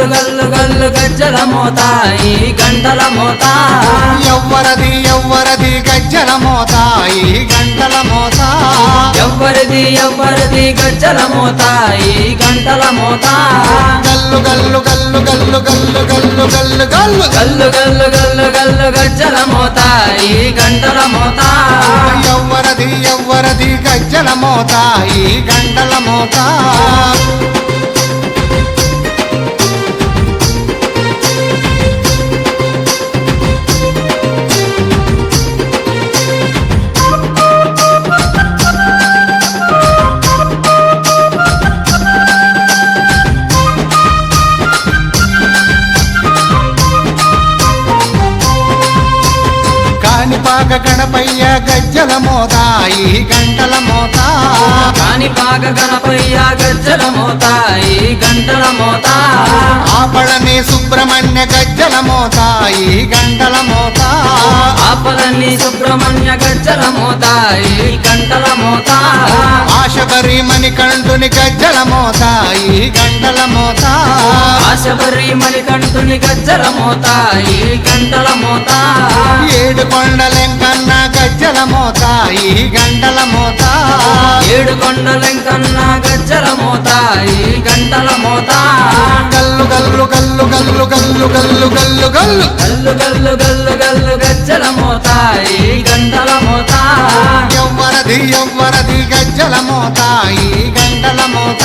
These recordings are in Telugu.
గల్లు గల్లు గల్లు గజ్జల మోత ఈ గంటల మోత ఎవ్వరది ఎవ్వరది గజ్జల మోత ఈ గంటల మోత ఎవ్వరిది ఎవ్వరిది గజ్జల మోత ఈ గంటల మోత గల్లు గల్లు గల్లు గల్లు గల్లు గల్లు గల్లు గల్లు గల్లు గల్లు గల్లు గల్లు గజ్జల మోత ఈ గంటల మోత ఎవ్వరది ఎవ్వరది గజ్జల మోత ఈ గంటల మోత కాణిపాక గణపయ్య గజ్జల మోత ఈ గంటల మోత. కాణిపాక గణపయ్య గజ్జల మోత ఈ గంటల మోత. ఆపళని సుబ్రహ్మణ్య గజ్జల మోత ఈ గంటల మోత. ఆపలన్ని సుబ్రహ్మణ్య గజ్జల మోత ఈ గంటల మోత. ఆశబరి మణికంఠుని గజ్జల మోత ఈ గంటల మోత. ఆశబరి మణికంఠుని గజ్జల మోత ఈ గంటల మోత. ఏడు కొండలెంకన్న గజ్జల మోత ఈ గంటల మోత. ఏడు కొండలెంకన్న గజ్జల మోత ఈ గంటల మోత. గల్లు గల్లు గల్లు గల్లు గల్లు గల్లు గల్లు గల్లు. గల్లు గల్లు గల్లు గల్లు గజ్జల మోత ఈ గంటల మోత. ఎవ్వరది ఎవ్వరది గజ్జల మోత ఈ గంటల మోత.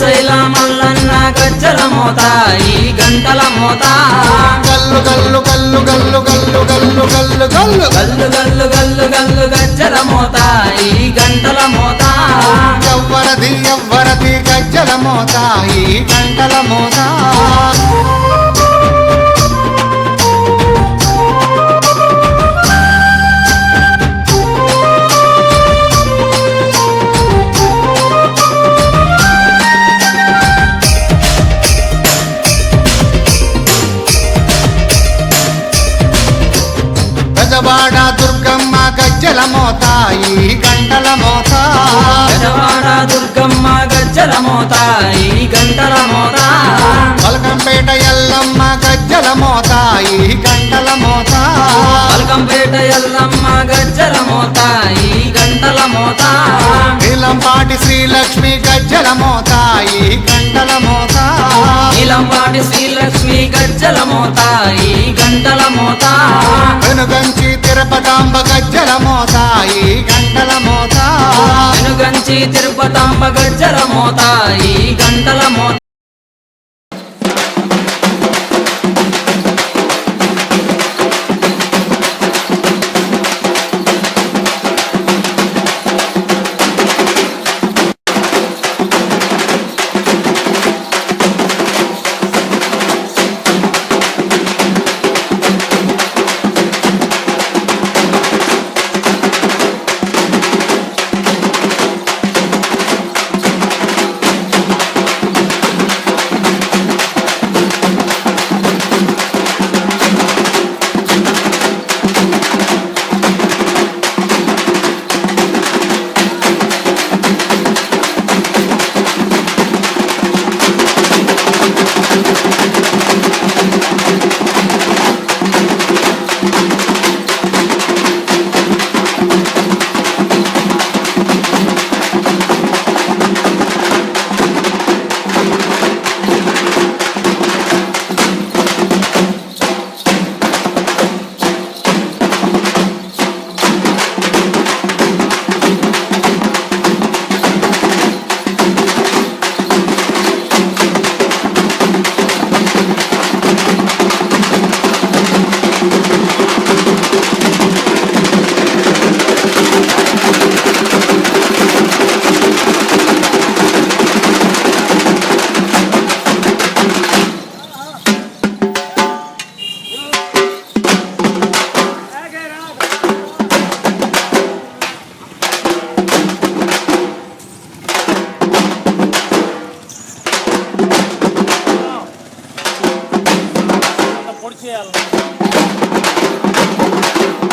శ్రీశైల మల్లన్న గజ్జల మోత ఈ గంటల మోత. గల్లు గల్లు గల్లు గల్లు గల్లు గల్లు గల్లు గల్లు. గల్లు గల్లు గల్లు గల్లు గజ్జల మోత ఈ గంటల మోత. ఎవ్వరది ఎవ్వరది గజ్జల మోత ఈ గంటల మోత. పెదవాడ దుర్గమ్మ గజ్జల మోతాయి గంటల మోతా. పెదవాడ దుర్గమ్మ గజ్జల మోతాయి గంటల మోతా. పలకంపేట ఎల్లమ్మ గజ్జల మోతాయి గంటల మోతా. పలకంపేట ఎల్లమ్మ గజ్జల మోతాయి గంటల మోతా. నీలంపాటి శ్రీలక్ష్మి గజ్జల మోతాయి గంటల మోతాయి నీలంపాటి శ్రీలక్ష్మి గజ్జల మోతాయి గంటల మోతా. వెనుగంచ తిరుపతాంబ గజ్జల మోత ఈ గంటల మోత వెనుగంచి తిరుపతాంబ గజ్జల మోత ఈ గంటల మోత フフフフ。